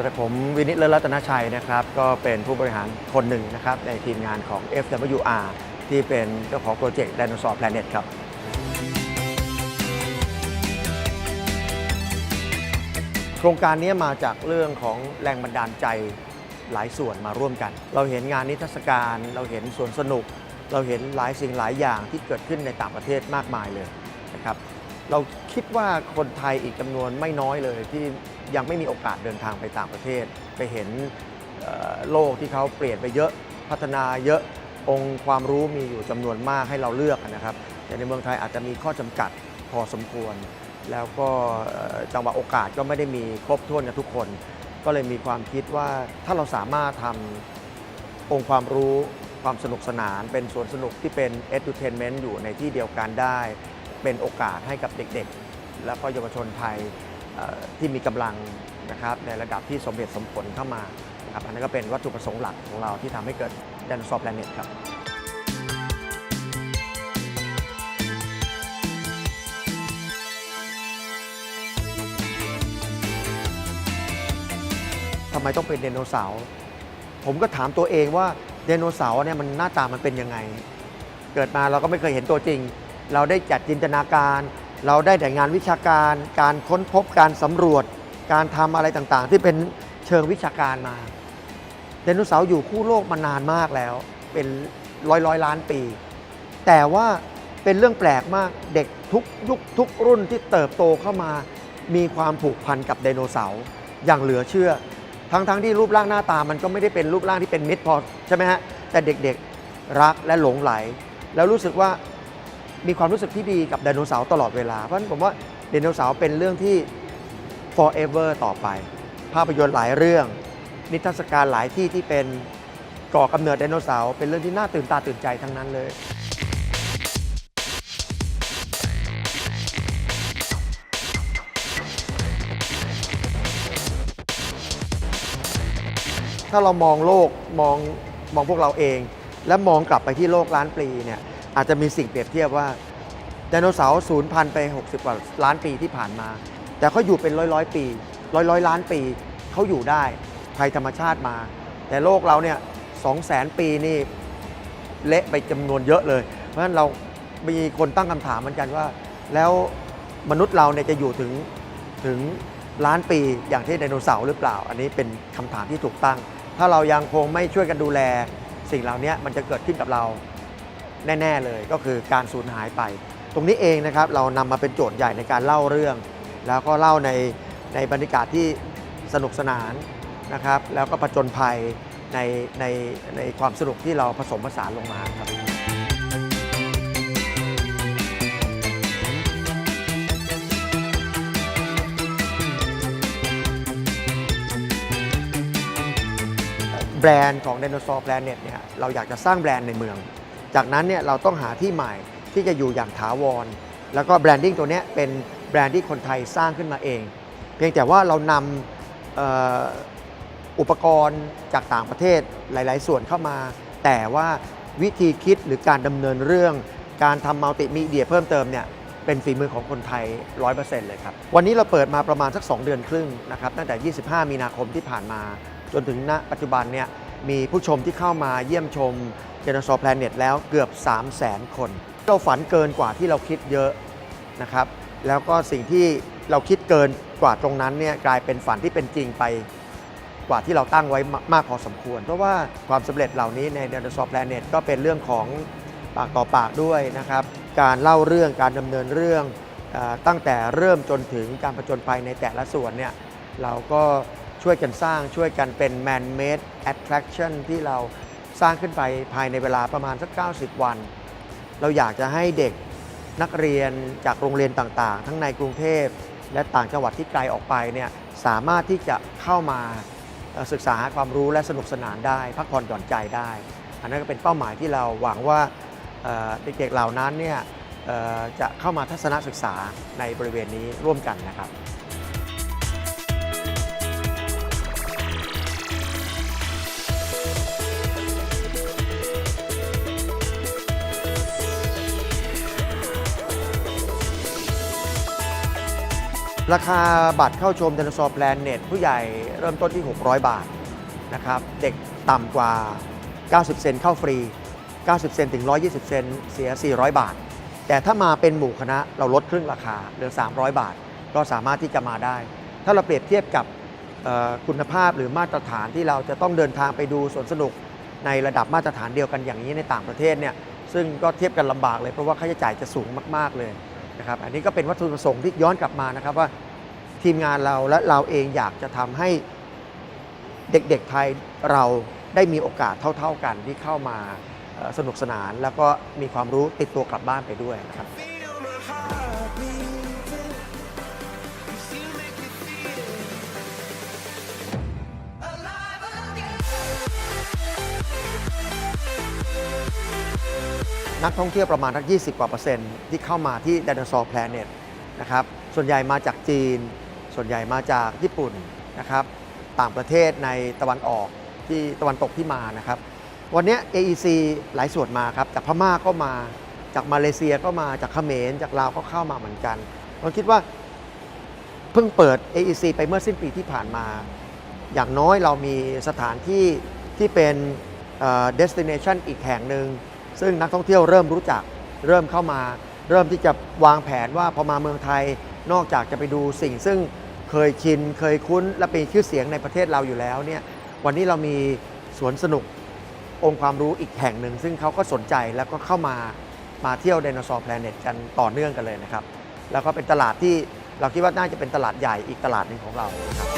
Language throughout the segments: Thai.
วัสดีผมวินิตเลิศรัตนชัยนะครับก็เป็นผู้บริหารคนหนึ่งนะครับในทีมงานของ FWR ที่เป็นเจ้าของโปรเจกต์ Dinosaur Planet ครับโครงการนี้มาจากเรื่องของแรงบันดาลใจหลายส่วนมาร่วมกัน เราเห็นงานนิทรรศการ เราเห็นสวนสนุก เราเห็นหลายสิ่งหลายอย่างที่เกิดขึ้นในต่างประเทศมากมายเลยนะครับ เราคิดว่าคนไทยอีกจำนวนไม่น้อยเลยที่ ยังไม่มีโอกาสเดินทางไปต่างประเทศ ไปเห็นโลกที่เขาเปลี่ยนไปเยอะพัฒนาเยอะองค์ความรู้มีอยู่จำนวนมากให้เราเลือกนะครับ แต่ในเมืองไทยอาจจะมีข้อจำกัดพอสมควร แล้วก็จังหวะโอกาสก็ไม่ได้มีครบถ้วนกับทุกคน ก็เลยมีความคิดว่าถ้าเราสามารถทำองค์ความรู้ความสนุกสนาน เป็นสวนสนุกที่เป็น edutainment อยู่ในที่เดียวกันได้ เป็นโอกาสให้กับเด็กๆ แล้วก็เยาวชนไทย ที่มีกำลังนะครับในระดับที่สมเหตุสมผลเข้ามานะครับอันนั้นก็เป็นวัตถุประสงค์หลักของเราที่ทำให้เกิด Dinosaur Planet ครับทำไมต้องเป็นไดโนเสาร์ผมก็ถามตัวเองว่าไดโนเสาร์เนี่ยมันหน้าตามันเป็นยังไง เกิดมาเราก็ไม่เคยเห็นตัวจริง เราได้จัดจินตนาการ เราได้แต่งานวิชาการ การค้นพบการสำรวจ การทำอะไรต่างๆ ที่เป็นเชิงวิชาการมาไดโนเสาร์อยู่คู่โลกมานานมากแล้ว เป็นร้อยร้อยล้านปี แต่ว่าเป็นเรื่องแปลกมากเด็กทุกยุคทุกรุ่นที่เติบโตเข้ามา มีความผูกพันกับไดโนเสาร์อย่างเหลือเชื่อ ทั้งๆทที่รูปร่างหน้าตามันก็ไม่ได้เป็นรูปร่างที่เป็นมิตรพอใช่ไหมฮะแต่เด็กๆรักและหลงไหล แล้วรู้สึกว่า มีความรู้สึกที่ดีกับไดโนเสาร์ตลอดเวลา เพราะฉะนั้นผมว่าไดโนเสาร์เป็นเรื่องที่ forever ต่อไป ภาพยนตร์หลายเรื่อง นิทรรศการหลายที่ที่เป็นก่อกำเนิดไดโนเสาร์เป็นเรื่องที่น่าตื่นตาตื่นใจทั้งนั้นเลยถ้าเรามองโลกมองมองพวกเราเอง และมองกลับไปที่โลกล้านปีเนี่ย อาจจะมีสิ่งเปรียบเทียบว่าไดโนเสาร์สูญพันธุ์ไป 60 กว่าล้านปีที่ผ่านมา แต่เขาอยู่เป็นร้อยร้อยปี ร้อยร้อยล้านปีเขาอยู่ได้ภัยธรรมชาติมา แต่โลกเราเนี่ยสองแสนปีนี่เละไปจำนวนเยอะเลย เพราะฉะนั้นเรามีคนตั้งคำถามเหมือนกันว่า แล้วมนุษย์เราเนี่ยจะอยู่ถึงถึงล้านปีอย่างที่ไดโนเสาร์หรือเปล่า อันนี้เป็นคำถามที่ถูกตั้ง ถ้าเรายังคงไม่ช่วยกันดูแล สิ่งเหล่านี้มันจะเกิดขึ้นกับเรา แน่ ๆ เลยก็คือการสูญหายไป ตรงนี้เองนะครับเรานำมาเป็นโจทย์ใหญ่ในการเล่าเรื่อง แล้วก็เล่าในในบรรยากาศที่สนุกสนานนะครับแล้วก็ผจญภัยในในในความสนุกที่เราผสมผสานลงมาครับแบรนด์ของ Dinosaur Planet เนี่ยเราอยากจะสร้างแบรนด์ในเมือง จากนั้นเนี่ยเราต้องหาที่ใหม่ที่จะอยู่อย่างถาวร แล้วก็แบรนดิ้งตัวนี้เป็นแบรนด์ที่คนไทยสร้างขึ้นมาเอง เพียงแต่ว่าเรานำอุปกรณ์จากต่างประเทศหลาย ๆ ส่วนเข้ามา แต่ว่าวิธีคิดหรือการดำเนินเรื่อง การทำมัลติมีเดียเพิ่มเติมเนี่ยเป็นฝีมือของคนไทย 100%เลยครับ วันนี้เราเปิดมาประมาณสัก 2 เดือนครึ่งนะครับตั้งแต่ 25 มีนาคมที่ผ่านมา จนถึงณปัจจุบันเนี่ยมีผู้ชมที่เข้ามาเยี่ยมชม Dinosaur Planet แล้วเกือบ 3 0 0 0 0 0 คน เราฝันเกินกว่าที่เราคิดเยอะนะครับ แล้วก็สิ่งที่เราคิดเกินกว่าตรงนั้นเนี่ยกลายเป็นฝันที่เป็นจริงไปกว่าที่เราตั้งไว้มากพอสมควร เพราะว่าความสำเร็จเหล่านี้ใน Dinosaur Planet ก็เป็นเรื่องของปากต่อปากด้วยนะครับ การเล่าเรื่องการดำเนินเรื่องตั้งแต่เริ่มจนถึงการผจญภัยในแต่ละส่วนเนี่ยเราก็ช่วยกันสร้างช่วยกันเป็น man made attraction ที่เรา สร้างขึ้นไปภายในเวลาประมาณสัก 90 วัน เราอยากจะให้เด็กนักเรียนจากโรงเรียนต่างๆ ทั้งในกรุงเทพ และต่างจังหวัดที่ไกลออกไปเนี่ยสามารถที่จะเข้ามาศึกษาหาความรู้และสนุกสนานได้ พักผ่อนหย่อนใจได้ อันนั้นก็เป็นเป้าหมายที่เราหวังว่าเด็กๆเหล่านั้นเนี่ยจะเข้ามาทัศนศึกษาในบริเวณนี้ร่วมกันนะครับ ราคาบัตรเข้าชม Dinosaur Planet ผู้ใหญ่เริ่มต้นที่ 600 บาทนะครับเด็กต่ำกว่า 90 เซนเข้าฟรี 90 เซนถึง 120 เซนเสีย 400 บาท แต่ถ้ามาเป็นหมู่คณะเราลดครึ่งราคาเหลือ 300 บาท ก็สามารถที่จะมาได้ ถ้าเราเปรียบเทียบกับคุณภาพหรือมาตรฐานที่เราจะต้องเดินทางไปดูสวนสนุกในระดับมาตรฐานเดียวกันอย่างนี้ในต่างประเทศเนี่ยซึ่งก็เทียบกันลำบากเลยเพราะว่าค่าใช้จ่ายจะสูงมาก ๆ เลย นะครับอันนี้ก็เป็นวัตถุประสงค์ที่ย้อนกลับมานะครับว่าทีมงานเราและเราเองอยากจะทำให้เด็กๆไทยเราได้มีโอกาสเท่า ๆกันที่เข้ามาสนุกสนาน แล้วก็มีความรู้ติดตัวกลับบ้านไปด้วยนะครับ นักท่องเที่ยวประมาณทัก20 กว่าเปอร์เซ็นต์ที่เข้ามาที่ Dinosaur Planet นะครับส่วนใหญ่มาจากจีน ส่วนใหญ่มาจากญี่ปุ่นนะครับต่างประเทศในตะวันออกที่ตะวันตกที่มานะครับ วันนี้ AEC หลายส่วนมาครับจากพม่าก็มาจากมาเลเซียก็มาจากเขมรจากลาวก็เข้ามาเหมือนกันผมคิดว่าเพิ่งเปิด AEC ไปเมื่อสิ้นปีที่ผ่านมา อย่างน้อยเรามีสถานที่ที่เป็น destination อีกแห่งหนึ่ง ซึ่งนักท่องเที่ยวเริ่มรู้จักเริ่มเข้ามา เริ่มที่จะวางแผนว่าพอมาเมืองไทยนอกจากจะไปดูสิ่งซึ่งเคยชินเคยคุ้นและเป็นชื่อเสียงในประเทศเราอยู่แล้วเนี่ยวันนี้เรามีสวนสนุกองค์ความรู้อีกแห่งหนึ่ง ซึ่งเขาก็สนใจแล้วก็เข้ามามาเที่ยว Dinosaur Planet กันต่อเนื่องกันเลยนะครับ แล้วก็เป็นตลาดที่เราคิดว่าน่าจะเป็นตลาดใหญ่อีกตลาดหนึ่งของเรานะครับ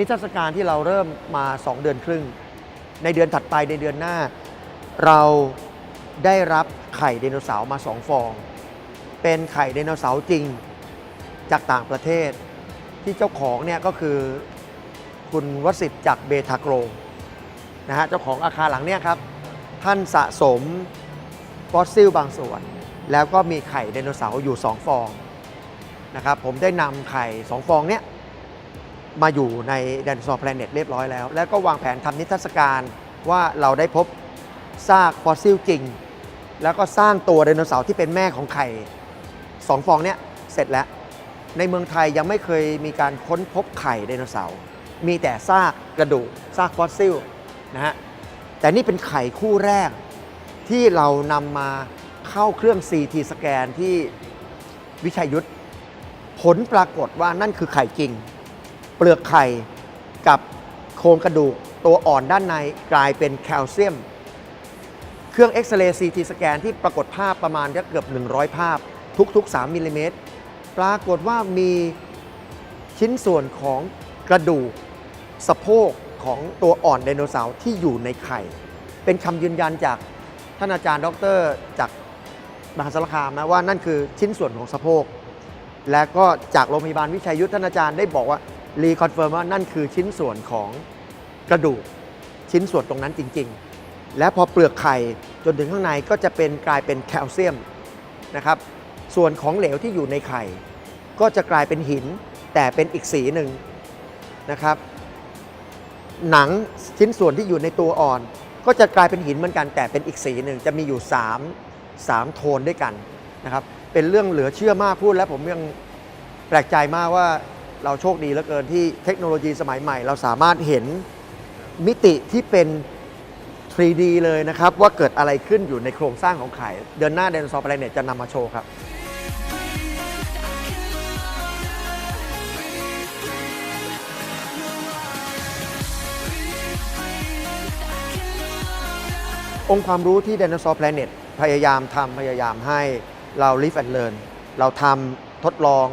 นิทรรศการที่เราเริ่มมา 2 เดือนครึ่ง ในเดือนถัดไปในเดือนหน้า เราได้รับไข่ไดโนเสาร์มา 2 ฟอง เป็นไข่ไดโนเสาร์จริงจากต่างประเทศ ที่เจ้าของเนี่ยก็คือคุณวสิทธิ์จากเบทาโกรนะฮะเจ้าของอาคารหลังเนี่ยครับ ท่านสะสมฟอสซิลบางส่วน แล้วก็มีไข่ไดโนเสาร์อยู่ 2 ฟองนะครับผมได้นำไข่ 2 ฟองเนี้ย มาอยู่ใน Dinosaur Planet เรียบร้อยแล้ว แล้วก็วางแผนทำนิทรรศการว่าเราได้พบซากฟอสซิลจริง แล้วก็สร้างตัวไดโนเสาร์ที่เป็นแม่ของไข่สองฟองเนี้ยเสร็จแล้ว ในเมืองไทยยังไม่เคยมีการค้นพบไข่ไดโนเสาร์มีแต่ซากกระดูกซากฟอสซิลนะฮะแต่นี่เป็นไข่คู่แรก ที่เรานำมาเข้าเครื่อง CT สแกนที่วิชัยยุทธผลปรากฏว่านั่นคือไข่จริง เปลือกไข่กับโครงกระดูกตัวอ่อนด้านในกลายเป็นแคลเซียม เครื่องเอ็กซเรย์ซีทีสแกนที่ปรากฏภาพประมาณเกือบ 100 ภาพ ทุกๆ 3มิลลิเมตรปรากฏว่ามีชิ้นส่วนของกระดูกสะโพกของตัวอ่อนไดโนเสาร์ที่อยู่ในไข่ เป็นคำยืนยันจากท่านอาจารย์ ดรจากมหาสารคามนะว่านั่นคือชิ้นส่วนของสะโพก และก็จากโรงพยาบาลวิชัยยุทธท่านอาจารย์ได้บอกว่า รีคอนเฟิร์มว่านั่นคือชิ้นส่วนของกระดูกชิ้นส่วนตรงนั้นจริง ๆ และพอเปลือกไข่จนถึงข้างในก็จะเป็นกลายเป็นแคลเซียมนะครับ ส่วนของเหลวที่อยู่ในไข่ ก็จะกลายเป็นหินแต่เป็นอีกสีหนึ่งนะครับ หนังชิ้นส่วนที่อยู่ในตัวอ่อน ก็จะกลายเป็นหินเหมือนกันแต่เป็นอีกสีหนึ่งจะมีอยู่ 3 3 โทนด้วยกันนะครับ เป็นเรื่องเหลือเชื่อมากพูดแล้วผมยังแปลกใจมากว่า เราโชคดีเหลือเกินที่เทคโนโลยีสมัยใหม่ เราสามารถเห็นมิติที่เป็น 3D เลยนะครับ ว่าเกิดอะไรขึ้นอยู่ในโครงสร้างของไข่ เดือนหน้าเดนซอร์ l a เน็ตจะนำมาโชว์ครับองค์ความรู้ที่ Dinosaur Planet พยายามทำพยายามให้เรา live and learn เราทำทดลอง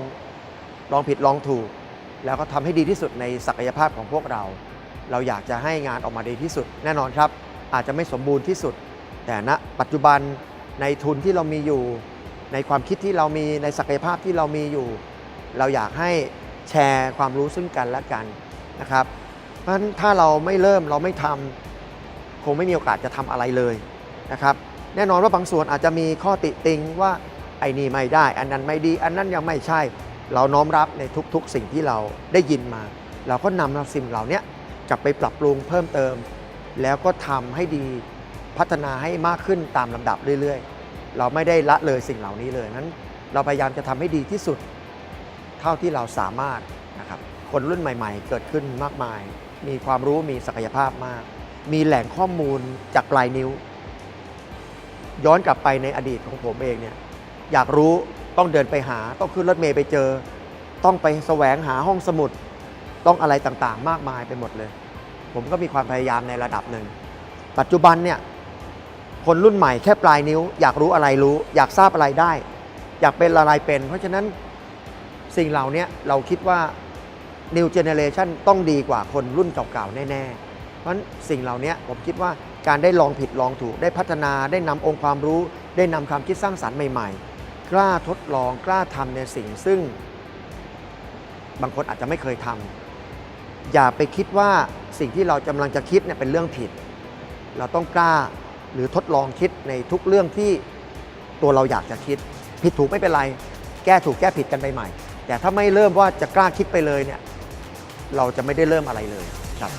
ลองผิดลองถูก แล้วก็ทำให้ดีที่สุดในศักยภาพของพวกเรา เราอยากจะให้งานออกมาดีที่สุด แน่นอนครับ อาจจะไม่สมบูรณ์ที่สุด แต่ณปัจจุบันในทุนที่เรามีอยู่ ในความคิดที่เรามีในศักยภาพที่เรามีอยู่ เราอยากให้แชร์ความรู้ซึ่งกันและกันนะครับ เพราะฉะนั้นถ้าเราไม่เริ่มเราไม่ทำคงไม่มีโอกาสจะทำอะไรเลยนะครับ แน่นอนว่าบางส่วนอาจจะมีข้อติติงว่าไอ้นี่ไม่ได้ อันนั้นไม่ดี อันนั้นยังไม่ใช่ เราน้อมรับในทุกๆ สิ่งที่เราได้ยินมา เราก็นำสิ่งเหล่านี้กลับไปปรับปรุงเพิ่มเติม แล้วก็ทำให้ดีพัฒนาให้มากขึ้นตามลำดับเรื่อยๆ เราไม่ได้ละเลยสิ่งเหล่านี้เลยนั้นเราพยายามจะทำให้ดีที่สุด เท่าที่เราสามารถนะครับคนรุ่นใหม่ ๆ เกิดขึ้นมากมาย มีความรู้มีศักยภาพมาก มีแหล่งข้อมูลจากปลายนิ้ว ย้อนกลับไปในอดีตของผมเองเนี่ยอยากรู้ ต้องเดินไปหา ต้องขึ้นรถเมย์ไปเจอ ต้องไปแสวงหาห้องสมุด ต้องอะไรต่างๆ มากมายไปหมดเลย ผมก็มีความพยายามในระดับหนึ่ง ปัจจุบันเนี่ยคนรุ่นใหม่แค่ปลายนิ้ว อยากรู้อะไรรู้ อยากทราบอะไรได้ อยากเป็นอะไรเป็น เพราะฉะนั้นสิ่งเหล่านี้เราคิดว่า New Generation ต้องดีกว่าคนรุ่นเก่าๆแน่ๆ เพราะฉะนั้นสิ่งเหล่านี้ผมคิดว่าการได้ลองผิดลองถูกได้พัฒนาได้นำองค์ความรู้ ได้นำความคิดสร้างสรรค์ใหม่ๆ กล้าทดลองกล้าทำในสิ่งซึ่ง บางคนอาจจะไม่เคยทำอย่าไปคิดว่าสิ่งที่เรากำลังจะคิดเนี่ยเป็นเรื่องผิด เราต้องกล้าหรือทดลองคิดในทุกเรื่องที่ตัวเราอยากจะคิด ผิดถูกไม่เป็นไร แก้ถูกแก้ผิดกันไปใหม่ แต่ถ้าไม่เริ่มว่าจะกล้าคิดไปเลยเนี่ยเราจะไม่ได้เริ่มอะไรเลยครับ